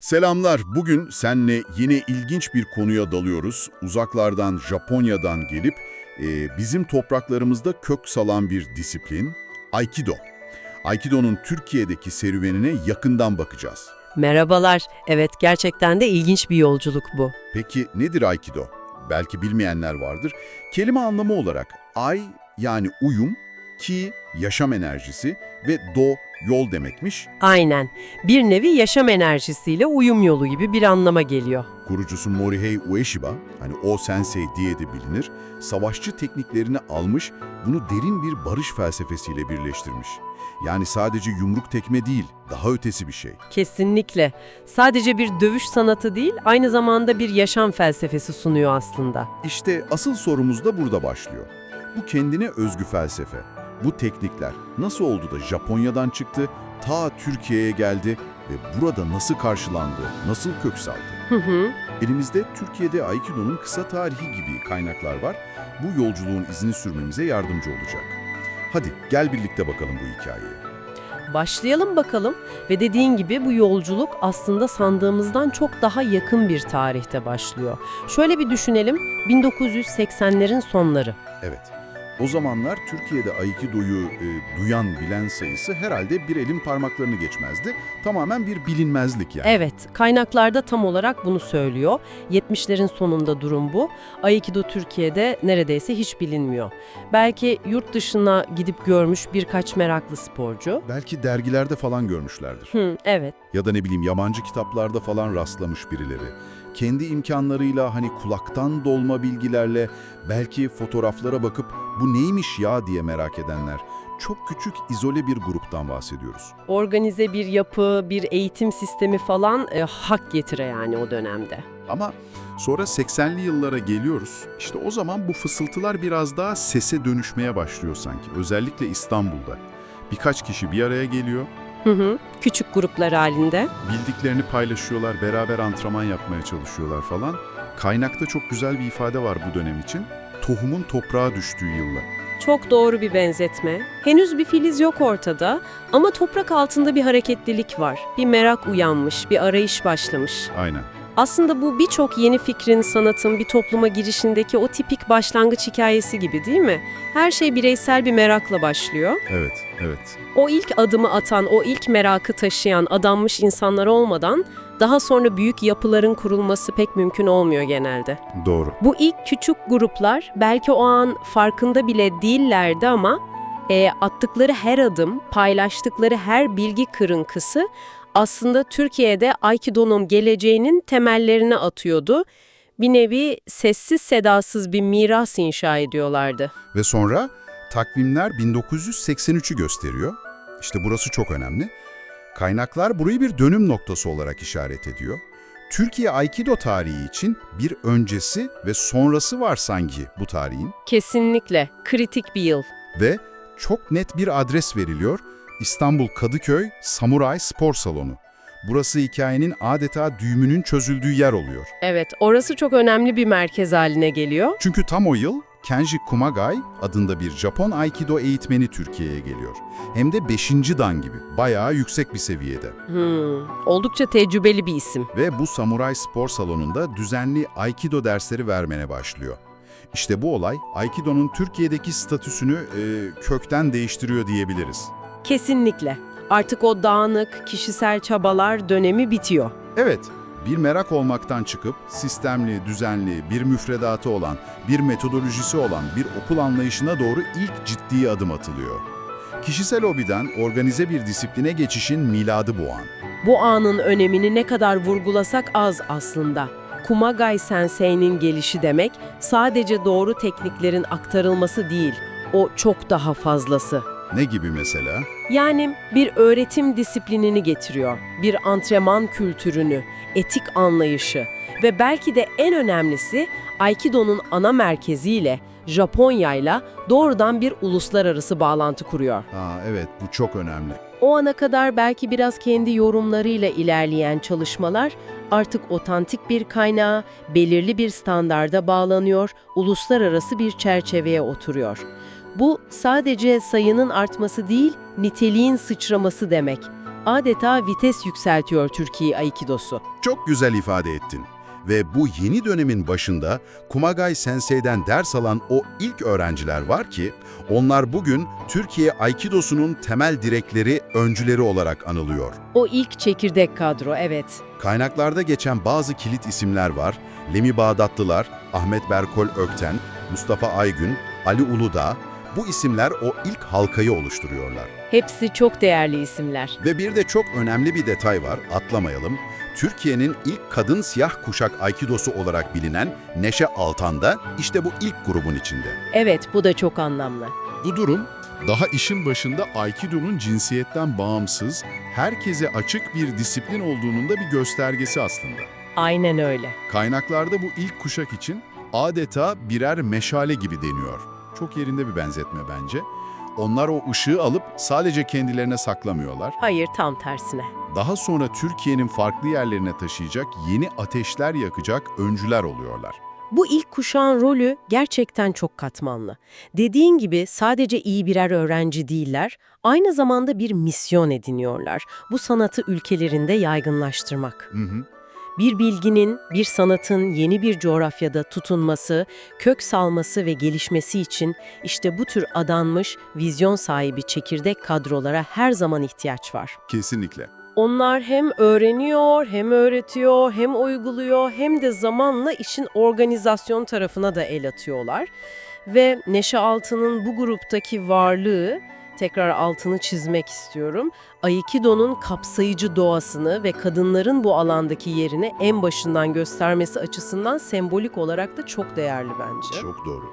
Selamlar. Bugün senle yine ilginç bir konuya dalıyoruz. Uzaklardan, Japonya'dan gelip e, bizim topraklarımızda kök salan bir disiplin, Aikido. Aikido'nun Türkiye'deki serüvenine yakından bakacağız. Merhabalar. Evet gerçekten de ilginç bir yolculuk bu. Peki nedir Aikido? Belki bilmeyenler vardır. Kelime anlamı olarak Ai yani uyum, Ki yaşam enerjisi ve Do yol demekmiş. Aynen. Bir nevi yaşam enerjisiyle uyum yolu gibi bir anlama geliyor. Kurucusu Morihei Ueshiba, hani o sensei diye de bilinir, savaşçı tekniklerini almış, bunu derin bir barış felsefesiyle birleştirmiş. Yani sadece yumruk tekme değil, daha ötesi bir şey. Kesinlikle. Sadece bir dövüş sanatı değil, aynı zamanda bir yaşam felsefesi sunuyor aslında. İşte asıl sorumuz da burada başlıyor. Bu kendine özgü felsefe, bu teknikler nasıl oldu da Japonya'dan çıktı, ta Türkiye'ye geldi ve burada nasıl karşılandı, nasıl kök saldı? Hı hı. Elimizde Türkiye'de Aikido'nun kısa tarihi gibi kaynaklar var. Bu yolculuğun izini sürmemize yardımcı olacak. Hadi gel birlikte bakalım bu hikayeye. Başlayalım bakalım ve dediğin gibi bu yolculuk aslında sandığımızdan çok daha yakın bir tarihte başlıyor. Şöyle bir düşünelim, 1980'lerin sonları. Evet, o zamanlar Türkiye'de Aikido'yu e, duyan, bilen sayısı herhalde bir elin parmaklarını geçmezdi. Tamamen bir bilinmezlik yani. Evet, kaynaklarda tam olarak bunu söylüyor. 70'lerin sonunda durum bu. Aikido Türkiye'de neredeyse hiç bilinmiyor. Belki yurt dışına gidip görmüş birkaç meraklı sporcu. Belki dergilerde falan görmüşlerdir. Hı, evet. Ya da ne bileyim yabancı kitaplarda falan rastlamış birileri. Kendi imkanlarıyla hani kulaktan dolma bilgilerle belki fotoğraflara bakıp bu neymiş ya diye merak edenler. Çok küçük izole bir gruptan bahsediyoruz. Organize bir yapı, bir eğitim sistemi falan e, hak getire yani o dönemde. Ama sonra 80'li yıllara geliyoruz. İşte o zaman bu fısıltılar biraz daha sese dönüşmeye başlıyor sanki. Özellikle İstanbul'da. Birkaç kişi bir araya geliyor, Hı hı. Küçük gruplar halinde. bildiklerini paylaşıyorlar, beraber antrenman yapmaya çalışıyorlar falan. Kaynakta çok güzel bir ifade var bu dönem için. Tohumun toprağa düştüğü yıllar. Çok doğru bir benzetme. Henüz bir filiz yok ortada ama toprak altında bir hareketlilik var. Bir merak uyanmış, bir arayış başlamış. Aynen. Aslında bu birçok yeni fikrin, sanatın bir topluma girişindeki o tipik başlangıç hikayesi gibi değil mi? Her şey bireysel bir merakla başlıyor. Evet, evet. O ilk adımı atan, o ilk merakı taşıyan, adanmış insanlar olmadan daha sonra büyük yapıların kurulması pek mümkün olmuyor genelde. Doğru. Bu ilk küçük gruplar belki o an farkında bile değillerdi ama e, attıkları her adım, paylaştıkları her bilgi kırıntısı aslında Türkiye'de Aikido'nun geleceğinin temellerini atıyordu. Bir nevi sessiz sedasız bir miras inşa ediyorlardı. Ve sonra takvimler 1983'ü gösteriyor. İşte burası çok önemli. Kaynaklar burayı bir dönüm noktası olarak işaret ediyor. Türkiye Aikido tarihi için bir öncesi ve sonrası var sanki bu tarihin. Kesinlikle kritik bir yıl. Ve çok net bir adres veriliyor. İstanbul Kadıköy Samuray Spor Salonu. Burası hikayenin adeta düğümünün çözüldüğü yer oluyor. Evet, orası çok önemli bir merkez haline geliyor. Çünkü tam o yıl Kenji Kumagai adında bir Japon Aikido eğitmeni Türkiye'ye geliyor. Hem de 5. dan gibi, bayağı yüksek bir seviyede. Hmm, oldukça tecrübeli bir isim. Ve bu Samuray Spor Salonu'nda düzenli Aikido dersleri vermene başlıyor. İşte bu olay Aikido'nun Türkiye'deki statüsünü e, kökten değiştiriyor diyebiliriz. Kesinlikle. Artık o dağınık, kişisel çabalar dönemi bitiyor. Evet, bir merak olmaktan çıkıp sistemli, düzenli, bir müfredatı olan, bir metodolojisi olan bir okul anlayışına doğru ilk ciddi adım atılıyor. Kişisel hobiden organize bir disipline geçişin miladı bu an. Bu anın önemini ne kadar vurgulasak az aslında. Kumagai Sensei'nin gelişi demek sadece doğru tekniklerin aktarılması değil, o çok daha fazlası. Ne gibi mesela? Yani bir öğretim disiplinini getiriyor, bir antrenman kültürünü, etik anlayışı ve belki de en önemlisi Aikido'nun ana merkeziyle Japonya'yla doğrudan bir uluslararası bağlantı kuruyor. Aa, evet, bu çok önemli. O ana kadar belki biraz kendi yorumlarıyla ilerleyen çalışmalar artık otantik bir kaynağa, belirli bir standarda bağlanıyor, uluslararası bir çerçeveye oturuyor. Bu sadece sayının artması değil, niteliğin sıçraması demek. adeta vites yükseltiyor Türkiye Aikidosu. Çok güzel ifade ettin. Ve bu yeni dönemin başında Kumagai Sensei'den ders alan o ilk öğrenciler var ki, onlar bugün Türkiye Aikidosu'nun temel direkleri, öncüleri olarak anılıyor. O ilk çekirdek kadro, evet. Kaynaklarda geçen bazı kilit isimler var. Lemi Bağdatlılar, Ahmet Berkol Ökten, Mustafa Aygün, Ali Uludağ. Bu isimler o ilk halkayı oluşturuyorlar. Hepsi çok değerli isimler. Ve bir de çok önemli bir detay var, atlamayalım. Türkiye'nin ilk kadın siyah kuşak aikidosu olarak bilinen Neşe Altan da işte bu ilk grubun içinde. Evet, bu da çok anlamlı. Bu durum daha işin başında Aikido'nun cinsiyetten bağımsız, herkese açık bir disiplin olduğunun da bir göstergesi aslında. Aynen öyle. Kaynaklarda bu ilk kuşak için adeta birer meşale gibi deniyor. Çok yerinde bir benzetme bence. Onlar o ışığı alıp sadece kendilerine saklamıyorlar. Hayır, tam tersine. Daha sonra Türkiye'nin farklı yerlerine taşıyacak, yeni ateşler yakacak öncüler oluyorlar. Bu ilk kuşağın rolü gerçekten çok katmanlı. Dediğin gibi sadece iyi birer öğrenci değiller, aynı zamanda bir misyon ediniyorlar. Bu sanatı ülkelerinde yaygınlaştırmak. Hı hı. Bir bilginin, bir sanatın yeni bir coğrafyada tutunması, kök salması ve gelişmesi için işte bu tür adanmış, vizyon sahibi çekirdek kadrolara her zaman ihtiyaç var. Kesinlikle. Onlar hem öğreniyor, hem öğretiyor, hem uyguluyor, hem de zamanla işin organizasyon tarafına da el atıyorlar. Ve Neşe Altı'nın bu gruptaki varlığı, tekrar altını çizmek istiyorum, Aikido'nun kapsayıcı doğasını ve kadınların bu alandaki yerini en başından göstermesi açısından sembolik olarak da çok değerli bence. Çok doğru.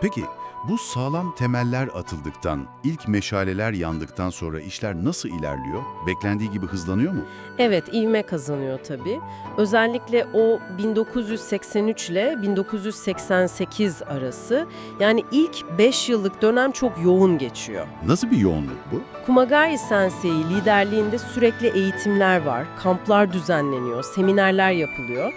Peki bu sağlam temeller atıldıktan, ilk meşaleler yandıktan sonra işler nasıl ilerliyor? Beklendiği gibi hızlanıyor mu? Evet, ivme kazanıyor tabii. Özellikle o 1983 ile 1988 arası yani ilk 5 yıllık dönem çok yoğun geçiyor. Nasıl bir yoğunluk bu? Kumagai Sensei liderliğinde sürekli eğitimler var, kamplar düzenleniyor, seminerler yapılıyor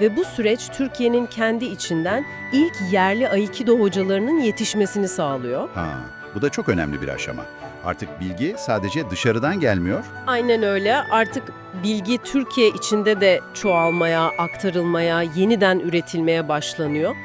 ve bu süreç Türkiye'nin kendi içinden ilk yerli Aikido hocalarının yetişmesini sağlıyor. Ha, bu da çok önemli bir aşama. Artık bilgi sadece dışarıdan gelmiyor, Aynen öyle. Artık bilgi Türkiye içinde de çoğalmaya, aktarılmaya, yeniden üretilmeye başlanıyor.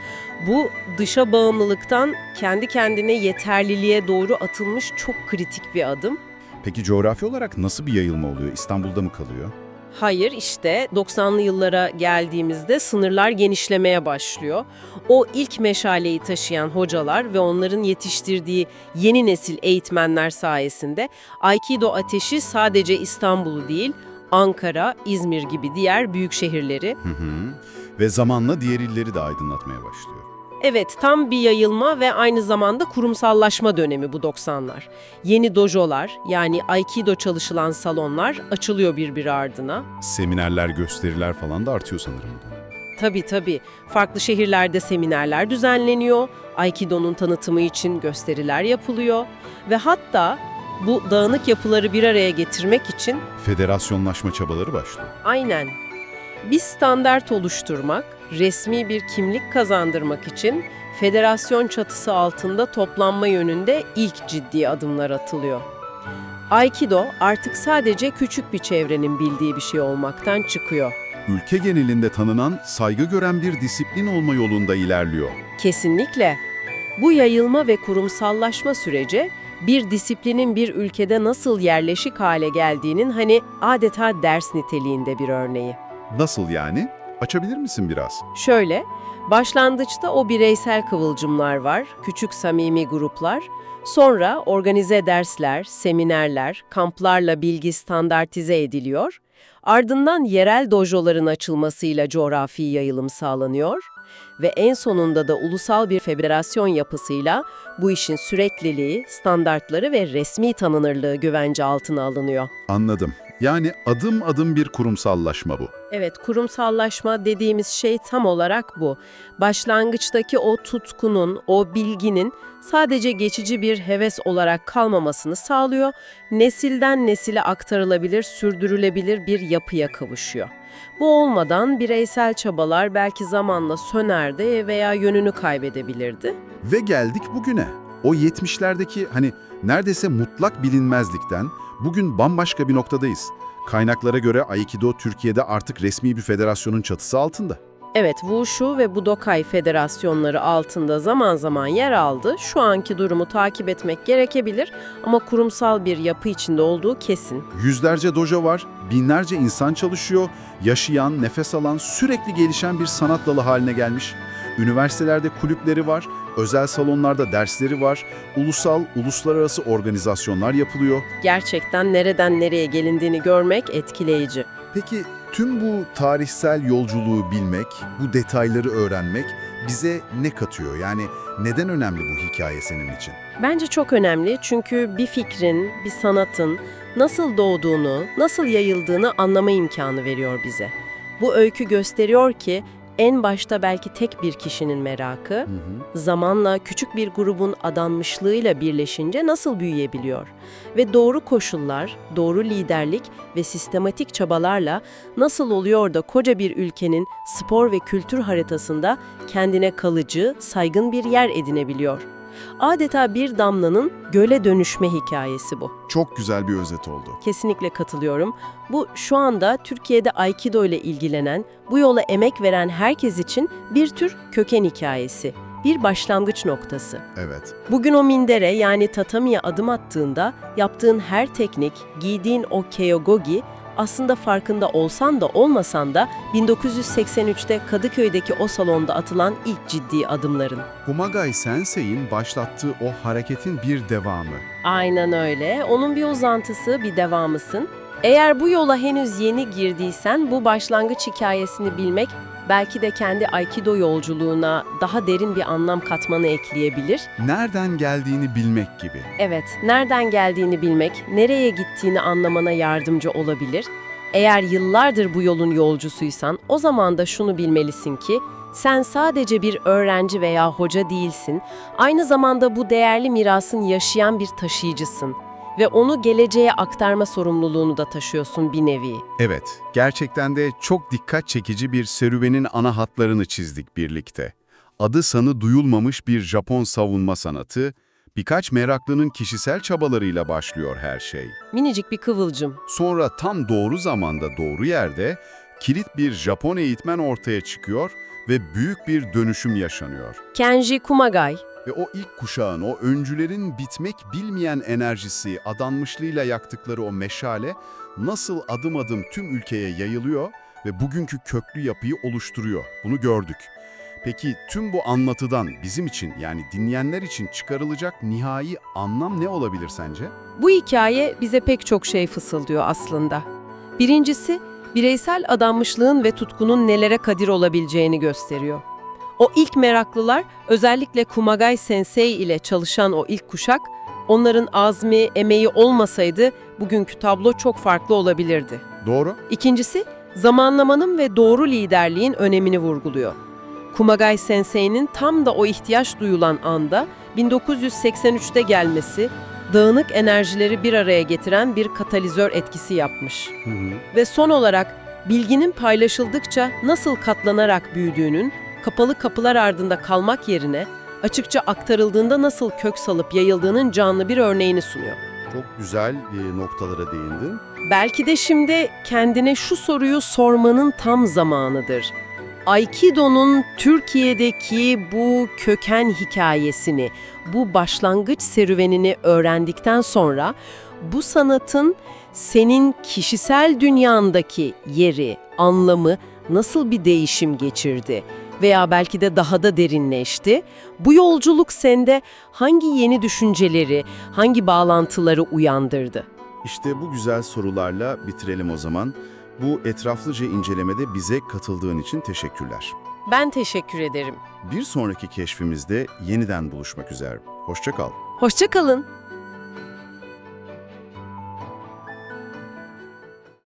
Bu dışa bağımlılıktan kendi kendine yeterliliğe doğru atılmış çok kritik bir adım. Peki coğrafi olarak nasıl bir yayılma oluyor? İstanbul'da mı kalıyor? Hayır işte 90'lı yıllara geldiğimizde sınırlar genişlemeye başlıyor. O ilk meşaleyi taşıyan hocalar ve onların yetiştirdiği yeni nesil eğitmenler sayesinde Aikido ateşi sadece İstanbul'u değil, Ankara, İzmir gibi diğer büyük şehirleri. Hı hı. Ve zamanla diğer illeri de aydınlatmaya başlıyor. Evet, tam bir yayılma ve aynı zamanda kurumsallaşma dönemi bu 90'lar. Yeni dojolar yani Aikido çalışılan salonlar açılıyor birbiri ardına. Seminerler, gösteriler falan da artıyor sanırım bu dönemde. Tabii tabii. Farklı şehirlerde seminerler düzenleniyor, Aikido'nun tanıtımı için gösteriler yapılıyor ve hatta bu dağınık yapıları bir araya getirmek için Federasyonlaşma çabaları başlıyor. aynen bir standart oluşturmak, resmi bir kimlik kazandırmak için federasyon çatısı altında toplanma yönünde ilk ciddi adımlar atılıyor. Aikido artık sadece küçük bir çevrenin bildiği bir şey olmaktan çıkıyor. Ülke genelinde tanınan, saygı gören bir disiplin olma yolunda ilerliyor. Kesinlikle. Bu yayılma ve kurumsallaşma süreci bir disiplinin bir ülkede nasıl yerleşik hale geldiğinin hani adeta ders niteliğinde bir örneği. Nasıl yani? Açabilir misin biraz? Şöyle, başlangıçta o bireysel kıvılcımlar var, küçük samimi gruplar. Sonra organize dersler, seminerler, kamplarla bilgi standartize ediliyor. Ardından yerel dojoların açılmasıyla coğrafi yayılım sağlanıyor. Ve en sonunda da ulusal bir federasyon yapısıyla bu işin sürekliliği, standartları ve resmi tanınırlığı güvence altına alınıyor. Anladım. Yani adım adım bir kurumsallaşma bu. Evet, kurumsallaşma dediğimiz şey tam olarak bu. Başlangıçtaki o tutkunun, o bilginin sadece geçici bir heves olarak kalmamasını sağlıyor, nesilden nesile aktarılabilir, sürdürülebilir bir yapıya kavuşuyor. Bu olmadan bireysel çabalar belki zamanla sönerdi veya yönünü kaybedebilirdi. Ve geldik bugüne. O 70'lerdeki hani neredeyse mutlak bilinmezlikten bugün bambaşka bir noktadayız. Kaynaklara göre Aikido Türkiye'de artık resmi bir federasyonun çatısı altında. Evet, Wushu ve Budokai federasyonları altında zaman zaman yer aldı. Şu anki durumu takip etmek gerekebilir ama kurumsal bir yapı içinde olduğu kesin. Yüzlerce dojo var, binlerce insan çalışıyor, yaşayan, nefes alan, sürekli gelişen bir sanat dalı haline gelmiş. Üniversitelerde kulüpleri var, özel salonlarda dersleri var, ulusal, uluslararası organizasyonlar yapılıyor. Gerçekten nereden nereye gelindiğini görmek etkileyici. Peki tüm bu tarihsel yolculuğu bilmek, bu detayları öğrenmek bize ne katıyor? Yani neden önemli bu hikaye senin için? Bence çok önemli çünkü bir fikrin, bir sanatın nasıl doğduğunu, nasıl yayıldığını anlama imkanı veriyor bize. Bu öykü gösteriyor ki en başta belki tek bir kişinin merakı, zamanla küçük bir grubun adanmışlığıyla birleşince nasıl büyüyebiliyor? Ve doğru koşullar, doğru liderlik ve sistematik çabalarla nasıl oluyor da koca bir ülkenin spor ve kültür haritasında kendine kalıcı, saygın bir yer edinebiliyor? Adeta bir damlanın göle dönüşme hikayesi bu. Çok güzel bir özet oldu. Kesinlikle katılıyorum. Bu şu anda Türkiye'de Aikido ile ilgilenen, bu yola emek veren herkes için bir tür köken hikayesi, bir başlangıç noktası. Evet. Bugün o mindere yani tatamiye adım attığında yaptığın her teknik, giydiğin o keogogi aslında farkında olsan da olmasan da 1983'te Kadıköy'deki o salonda atılan ilk ciddi adımların. Kumagai Sensei'in başlattığı o hareketin bir devamı. Aynen öyle. Onun bir uzantısı, bir devamısın. Eğer bu yola henüz yeni girdiysen bu başlangıç hikayesini bilmek belki de kendi Aikido yolculuğuna daha derin bir anlam katmanı ekleyebilir. Nereden geldiğini bilmek gibi. Evet, nereden geldiğini bilmek, nereye gittiğini anlamana yardımcı olabilir. Eğer yıllardır bu yolun yolcusuysan, o zaman da şunu bilmelisin ki, sen sadece bir öğrenci veya hoca değilsin, aynı zamanda bu değerli mirasın yaşayan bir taşıyıcısın ve onu geleceğe aktarma sorumluluğunu da taşıyorsun bir nevi. Evet, gerçekten de çok dikkat çekici bir serüvenin ana hatlarını çizdik birlikte. Adı sanı duyulmamış bir Japon savunma sanatı, birkaç meraklının kişisel çabalarıyla başlıyor her şey. Minicik bir kıvılcım. Sonra tam doğru zamanda doğru yerde kilit bir Japon eğitmen ortaya çıkıyor ve büyük bir dönüşüm yaşanıyor. Kenji Kumagai, Ve o ilk kuşağın, o öncülerin bitmek bilmeyen enerjisi, adanmışlığıyla yaktıkları o meşale nasıl adım adım tüm ülkeye yayılıyor ve bugünkü köklü yapıyı oluşturuyor. Bunu gördük. Peki tüm bu anlatıdan bizim için yani dinleyenler için çıkarılacak nihai anlam ne olabilir sence? Bu hikaye bize pek çok şey fısıldıyor aslında. Birincisi, bireysel adanmışlığın ve tutkunun nelere kadir olabileceğini gösteriyor. O ilk meraklılar, özellikle Kumagai Sensei ile çalışan o ilk kuşak, onların azmi, emeği olmasaydı bugünkü tablo çok farklı olabilirdi. Doğru. İkincisi, zamanlamanın ve doğru liderliğin önemini vurguluyor. Kumagai Sensei'nin tam da o ihtiyaç duyulan anda 1983'te gelmesi, dağınık enerjileri bir araya getiren bir katalizör etkisi yapmış. Ve son olarak bilginin paylaşıldıkça nasıl katlanarak büyüdüğünün, kapalı kapılar ardında kalmak yerine açıkça aktarıldığında nasıl kök salıp yayıldığının canlı bir örneğini sunuyor. Çok güzel noktalara değindin. Belki de şimdi kendine şu soruyu sormanın tam zamanıdır. Aikido'nun Türkiye'deki bu köken hikayesini, bu başlangıç serüvenini öğrendikten sonra bu sanatın senin kişisel dünyandaki yeri, anlamı nasıl bir değişim geçirdi veya belki de daha da derinleşti? Bu yolculuk sende hangi yeni düşünceleri, hangi bağlantıları uyandırdı? İşte bu güzel sorularla bitirelim o zaman. Bu etraflıca incelemede bize katıldığın için teşekkürler. Ben teşekkür ederim. Bir sonraki keşfimizde yeniden buluşmak üzere. Hoşça kal. Hoşça kalın.